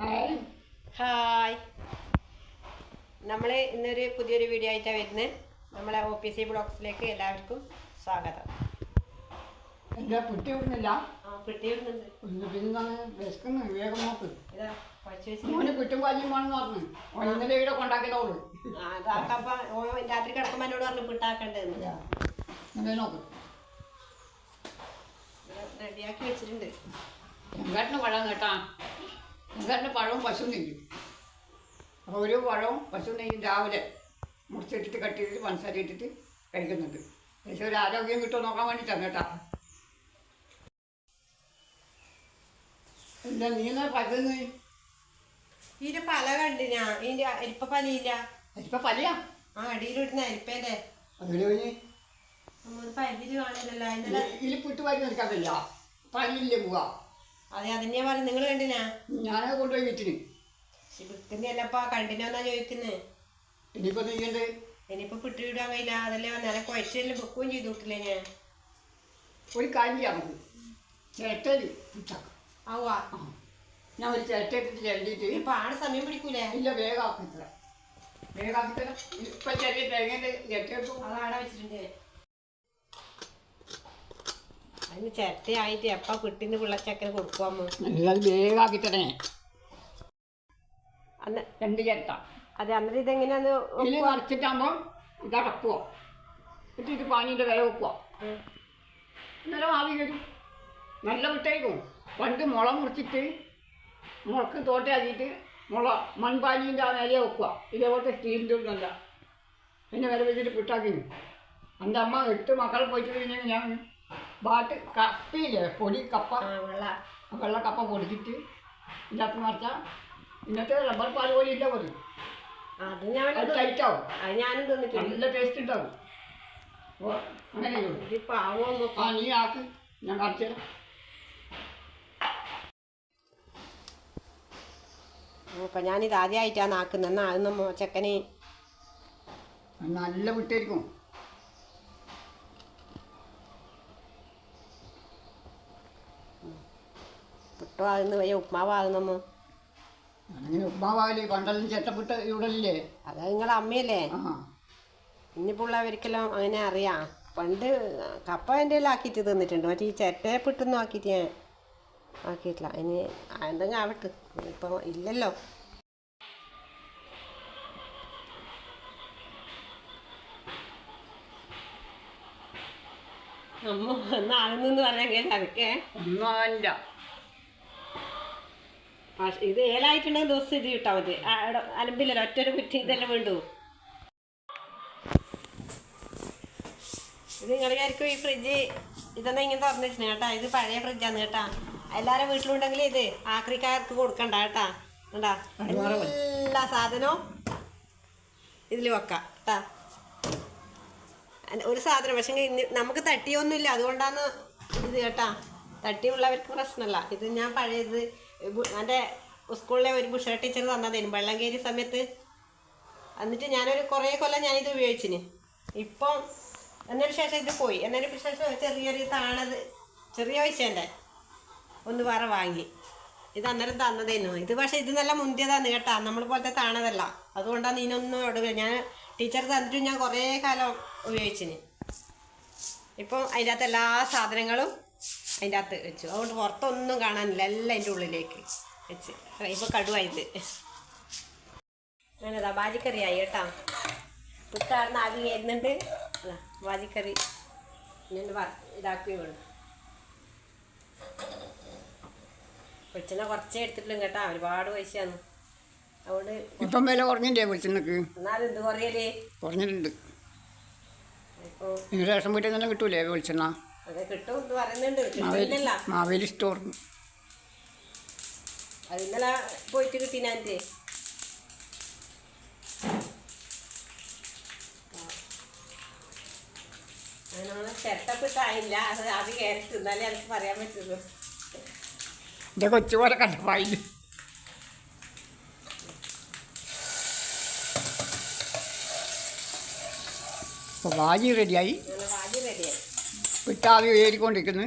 Hi നമ്മൾ ഇന്നൊരു പുതിയൊരു വീഡിയോ ആയിട്ടാണ് വരുന്നത് നമ്മളെ ഒ പി സി ബ്ലോഗ്സിലേക്ക് എല്ലാവർക്കും സ്വാഗതം. എന്റെ പുട്ടി വിടുന്നില്ല പെട്ടി വരുന്നുണ്ട്. പിന്നെ വിശക്കുന്നു വേഗം നോക്ക് മോന് വേണമെന്ന് പറഞ്ഞു. ഇവിടെ കൊണ്ടാക്കിയതോളൂ. രാത്രി കിടക്കുമ്പോൾ എന്നോട് പറഞ്ഞു റെഡിയാക്കി വെച്ചിട്ടുണ്ട്. കേട്ടാ. ചെങ്കാട്ടിന് പഴവും പശു നെയ്യും. അപ്പോൾ ഒരു പഴവും പശു നെയ്യും രാവിലെ മുറിച്ചിട്ടിട്ട് കട്ട് ചെയ്തിട്ട് പഞ്ചസാര ഇട്ടിട്ട് കഴിക്കുന്നുണ്ട്. പക്ഷേ ഒരു ആരോഗ്യം കിട്ടുമോ നോക്കാൻ വേണ്ടിയിട്ടാണ് കേട്ടോ. എന്താ നീ എന്നാ പറ്റുന്നത് ഇതിന്റെ പല കണ്ടിനാ? ഇതിന്റെ അരിപ്പ പലയില്ല അരിപ്പ പലയാ ആ അടിയിലിടുന്ന അരിപ്പേന്റെ. കാണില്ലല്ലോ. ഇന്നലെ ഇതിൽ പുട്ടുപാരി നിൽക്കാറില്ല പല്ലില്ലേ പോവാ. അതെ അതിനെയാ പറഞ്ഞു. നിങ്ങൾ കണ്ടിനാ? ഞാനത് കൊണ്ടുപോയി വിറ്റിന്. ശിബുക്കിന്റെ അല്ലപ്പാ കണ്ടിനോന്നാ ചോദിക്കുന്നത് ഇനിയിപ്പോ നീ ഉണ്ട് ഇനിയിപ്പോ പിട്ടുവിടാൻ കഴിയില്ല. അതല്ലേ നല്ല കുഴച്ചെല്ലാം ബുക്കും ചെയ്തു വിട്ടില്ലേ ഞാൻ? ഒരു കാര്യം ചെയ്യാം നമുക്ക്. ചിരട്ടയിൽ ആവാ. ഞാൻ ഒരു ചിരട്ട ഇട്ടിട്ട് ചിരണ്ടിയിട്ട് ഇപ്പൊ ആടെ സമയം പിടിക്കൂലേ? ഇല്ല വേഗം വേഗമാക്കിത്തര ഇപ്പം ചെറിയ തേങ്ങേന്റെ ചിരട്ട എടുത്തു. അത് ആടെ വെച്ചിട്ടുണ്ട്. അതിന് ചിരട്ടയായിട്ട് എപ്പ പിട്ടിന്ന് പിള്ളച്ചക്കന് കൊടുക്കുവാമ്മ അത് വേഗമാക്കിത്തരേ അന്ന് രണ്ട് ചിരട്ട. അതെ അന്നേരം ഇതെങ്ങനെയാന്ന് ഇതിൽ നിറച്ചിട്ടാകുമ്പോൾ ഇതടക്കുവോ എന്നിട്ട് ഇത് പാനീന്റെ വില വെക്കുക ഉം. അന്നേരം ആവി വരും നല്ല വിട്ടേക്കും പണ്ട് മുള മുറിച്ചിട്ട് മുളക്ക് തോട്ടയാക്കിയിട്ട് മുള മൺപാലീന്റെ ആ നിലയെ വെക്കുക ഇതേപോലത്തെ സ്റ്റീലിന്റെ ഒന്നല്ല പിന്നെ വില വെച്ചിട്ട് പിട്ടാക്കി എന്റെ അമ്മ എട്ട് മക്കളെ പോയിട്ട് കഴിഞ്ഞാൽ ഞാൻ ബാട്ട് കപ്പയില്ലേ പൊടി കപ്പ. വെള്ള. വെള്ള കപ്പ പൊടിച്ചിട്ട് ഇതിനകത്ത് നിറച്ചാൽ ഇന്നത്തെ റബ്ബർ പാൽ പോലെ ഇല്ല പോലും അത് ഞാൻ ടൈറ്റാവും അത് ഞാനും തിന്നിട്ടുണ്ട് നല്ല ടേസ്റ്റ് ഉണ്ടാവും. അപ്പോൾ അങ്ങനെ ചെയ്യും. ഇതിപ്പോ ആവോ ആ നീ ആക്ക്. ഞാൻ കാണിച്ചു തരാം. അപ്പൊ ഞാനിത് ആദ്യമായിട്ടാണ് ആക്കുന്നത്. എന്നാ അത് നമ്മ ചെക്കന് നല്ല വിട്ടായിരിക്കും. പുട്ടോ ആകുന്ന വയ്യ ഉപ്മാവാകുന്നമ്മ അങ്ങനെ ഉപ്മാവാകലേ പണ്ടെല്ലാം ചെറ്റപ്പിട്ട് ഇവിടല്ലേ അത് നിങ്ങളെ അമ്മയല്ലേ? ആ ഇന്നിപ്പോൾ ഉള്ളവർക്കെല്ലാം അങ്ങനെ അറിയാം. പണ്ട് കപ്പ എന്റെ ആക്കിയിട്ട് തന്നിട്ടുണ്ട്. മറ്റേ ഈ ചിരട്ടയെ പിട്ടൊന്നും ആക്കിയിട്ട് ഞാൻ ആക്കിയിട്ടില്ല. അതിന് എന്തെങ്കിലും ആവട്ടെ. ഇപ്പം ഇല്ലല്ലോ. അമ്മ എന്നാണെന്ന് പറഞ്ഞെങ്കിൽ അതൊക്കെ ഒന്നല്ല പക്ഷെ ഇത് ഏലായിട്ടുണ്ടെങ്കിൽ ദിവസം ഇത് കിട്ടാൻ മതി. അലമ്പില്ലല്ലോ ഒറ്റൊരു കുറ്റി ഇതെല്ലാം വേണ്ടു. ഇത് നിങ്ങൾ വിചാരിക്കും ഈ ഫ്രിഡ്ജ് ഇതൊന്നും ഇങ്ങനെ തുറന്നിട്ടുണ്ട് കേട്ടാ. ഇത് പഴയ ഫ്രിഡ്ജാണ് കേട്ടാ. എല്ലാവരും വീട്ടിലുണ്ടെങ്കിൽ ഇത് ആക്രിക്കാർക്ക് കൊടുക്കണ്ട കേട്ടാ. കണ്ടാ? എല്ലാ സാധനവും ഇതിൽ വെക്കാം കേട്ടാ. ഒരു സാധനം പക്ഷേ ഇന്ന് നമുക്ക് തട്ടിയൊന്നുമില്ല. അതുകൊണ്ടാണ് ഇത് കേട്ടാ. തട്ടിയുള്ളവർക്ക് പ്രശ്നമല്ല. ഇത് ഞാൻ പഴയത് എന്റെ സ്കൂളിലെ ഒരു ബുഷ ടീച്ചർ തന്നതേനും വെള്ളം കയറിയ സമയത്ത്. എന്നിട്ട് ഞാനൊരു കുറേ കൊല്ലം ഞാനിത് ഉപയോഗിച്ചിന്. ഇപ്പം എന്നതിന് ശേഷം ഇത് പോയി. എന്നതിന് ശേഷം ചെറിയൊരു താണത് ചെറിയ പൈസേന്റെ ഒന്ന് വേറെ വാങ്ങി. ഇത് അന്നേരം തന്നതേനു. ഇത് പക്ഷേ ഇത് നല്ല മുന്തിയതാണ് കേട്ടാ. നമ്മൾ പോലത്തെ താണതല്ല. അതുകൊണ്ടാണ് ഇതിനൊന്നും എടുക്കുക ഞാൻ ടീച്ചർ തന്നിട്ട് ഞാൻ കുറേ കാലം ഉപയോഗിച്ചിന്. ഇപ്പം അതിന്റെ എല്ലാ സാധനങ്ങളും അതിന്റെ അകത്ത് വെച്ചു. അതുകൊണ്ട് പുറത്തൊന്നും കാണാനില്ല എല്ലാം അതിന്റെ ഉള്ളിലേക്ക് വെച്ച്. ഇപ്പോൾ കടുവായത് അങ്ങനെതാ ബാജിക്കറി ആയി കേട്ടോ. പുട്ടാർന്ന് ആദ്യം വരുന്നുണ്ട്. ബാജിക്കറി ഞാൻ ഇതാക്കുകയും വേണം വെളിച്ചെണ്ണ കുറച്ചേ എടുത്തിട്ടുള്ളൂ കേട്ടാ. ഒരുപാട് പൈസയാണ് അതുകൊണ്ട് ഇപ്പം വില കുറഞ്ഞില്ലേ വെളിച്ചെണ്ണക്ക്? എന്നാലും എന്ത് കുറയല്ലേ? കുറഞ്ഞിട്ടുണ്ട്. ഇപ്പോൾ റേഷൻ വീട്ടിൽ തന്നെ കിട്ടൂലേ വെളിച്ചെണ്ണ? അത് കിട്ടും എന്ന് പറയുന്നുണ്ട്. മാവേലി കിട്ടുന്നില്ല മാവേലി സ്റ്റോറിന് അത് ഇന്നലെ പോയിട്ട് കിട്ടിനാന്റെ നമ്മൾ ചിരട്ടപ്പിട്ടായില്ല അത് അത് കയറി തിന്നാലേ എനിക്ക് പറയാൻ പറ്റുള്ളൂ. എന്റെ കൊച്ചു പോലെ കണ്ട പായിൽ അപ്പോൾ വാജി റെഡിയായി അങ്ങനെ വാജി റെഡിയായി ഇട്ടാവി ഏരിക്കൊണ്ടിരിക്കുന്നു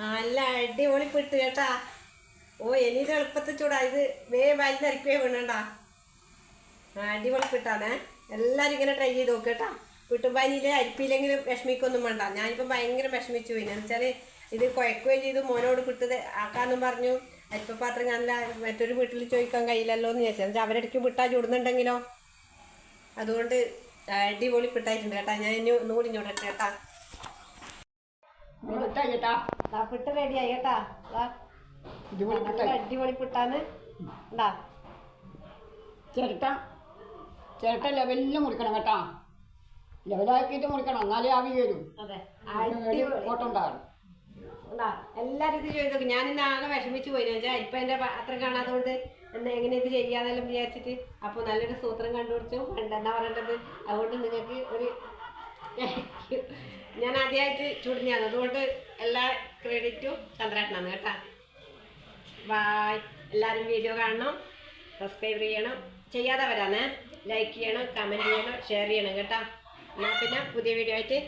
നല്ല അടിപൊളി പിട്ട് കേട്ടാ. ഓ എനിക്ക് എളുപ്പത്തിൽ ചൂടാ. ഇത് വേ വലിഞ്ഞരക്കുകയോ വീണണ്ട. അടിപൊളി പിട്ടാണേ. എല്ലാവരും ഇങ്ങനെ ട്രൈ ചെയ്ത് നോക്കേട്ടാ കേട്ടാ പിട്ടുംപാനിയിലെ അരിപ്പിയില്ലെങ്കിലും വിഷമിക്കൊന്നും വേണ്ട. ഞാനിപ്പം ഭയങ്കര വിഷമിച്ചു പോയി. എന്ന് വെച്ചാൽ ഇത് കുഴക്കുകയും ചെയ്തു. മോനോട് കിട്ടത് ആക്കാന്നും പറഞ്ഞു. അരിപ്പപാത്രം കാണില്ല മറ്റൊരു വീട്ടിൽ ചോദിക്കാൻ കഴിയില്ലല്ലോ എന്ന് ചോദിച്ചാൽ എന്നുവെച്ചാൽ അവരിടയ്ക്ക് വിട്ടാൽ ചൂടുന്നുണ്ടെങ്കിലോ? അതുകൊണ്ട് അടിപൊളി പിട്ടായിട്ടുണ്ട് കേട്ടാ. ഞാൻ ഇനി ഒന്നുകൂടി ഇങ്ങോട്ട് കേട്ടാ പിട്ട് റെഡിയായി കേട്ടാ. നല്ല അടിപൊളി പിട്ടാണ് ഉണ്ടാ ചിരട്ട ചിരട്ട മുറിക്കണം കേട്ടാ. ലെവലാക്കിയിട്ട് മുറിക്കണം. എന്നാലേ ആവി വരും അതെ. എല്ലാരും ഇത് ചെയ്ത് ഞാൻ ഇന്ന് ആകെ വിഷമിച്ചു പോയി. എന്ന് വെച്ചാൽ ഇപ്പൊ എന്റെ പാത്രം കാണാത്തതുകൊണ്ട് എന്താ എങ്ങനെ ഇത് ചെയ്യാന്നെല്ലാം വിചാരിച്ചിട്ട് അപ്പൊ നല്ലൊരു സൂത്രം കണ്ടുപിടിച്ചു. പണ്ടെന്നാ പറയേണ്ടത്? അതുകൊണ്ട് നിങ്ങൾക്ക് ഒരു ഞാൻ ആദ്യമായിട്ട് ചുടിഞ്ഞാണ് അതുകൊണ്ട് എല്ലാ ക്രെഡിറ്റും ചന്ദ്രേട്ടനാണ് കേട്ടാ. ബായ് എല്ലാവരും വീഡിയോ കാണണം. സബ്സ്ക്രൈബ് ചെയ്യണം. ചെയ്യാതെ വരാനേ ലൈക്ക് ചെയ്യണം കമന്റ് ചെയ്യണം ഷെയർ ചെയ്യണം കേട്ടോ. എന്നാൽ പിന്നെ പുതിയ വീഡിയോ ആയിട്ട്